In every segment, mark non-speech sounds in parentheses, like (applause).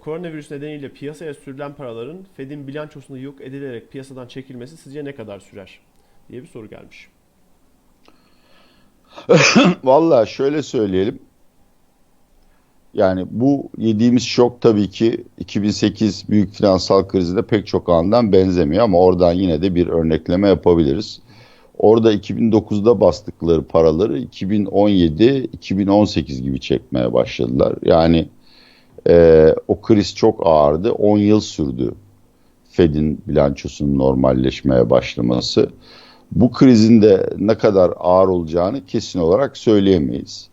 koronavirüs nedeniyle piyasaya sürülen paraların Fed'in bilançosunda yok edilerek piyasadan çekilmesi sizce ne kadar sürer? diye bir soru gelmiş. (laughs) Valla şöyle söyleyelim. Yani bu yediğimiz şok tabii ki 2008 büyük finansal krizinde pek çok andan benzemiyor ama oradan yine de bir örnekleme yapabiliriz. Orada 2009'da bastıkları paraları 2017-2018 gibi çekmeye başladılar. Yani e, o kriz çok ağırdı. 10 yıl sürdü Fed'in bilançosunun normalleşmeye başlaması. Bu krizin de ne kadar ağır olacağını kesin olarak söyleyemeyiz.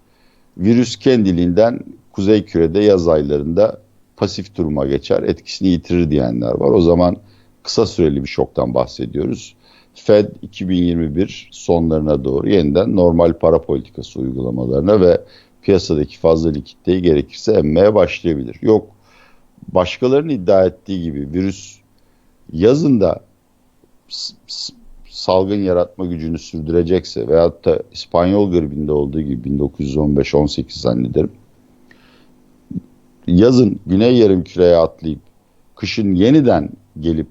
Virüs kendiliğinden Kuzey Küre'de yaz aylarında pasif duruma geçer, etkisini yitirir diyenler var. O zaman kısa süreli bir şoktan bahsediyoruz. Fed 2021 sonlarına doğru yeniden normal para politikası uygulamalarına ve piyasadaki fazla likiditeyi gerekirse emmeye başlayabilir. Yok başkalarının iddia ettiği gibi virüs yazında salgın yaratma gücünü sürdürecekse veyahut da İspanyol gribinde olduğu gibi 1915-18 zannederim yazın güney yarım küreye atlayıp kışın yeniden gelip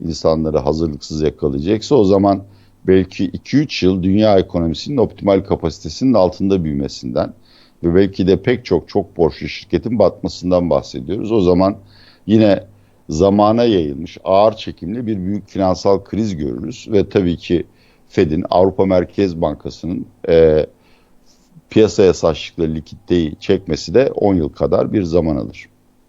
insanları hazırlıksız yakalayacaksa o zaman belki 2-3 yıl dünya ekonomisinin optimal kapasitesinin altında büyümesinden ve belki de pek çok çok borçlu şirketin batmasından bahsediyoruz. O zaman yine zamana yayılmış ağır çekimli bir büyük finansal kriz görürüz ve tabii ki Fed'in Avrupa Merkez Bankası'nın e, piyasaya saçtıkları likiditeyi çekmesi de 10 yıl kadar bir zaman alır.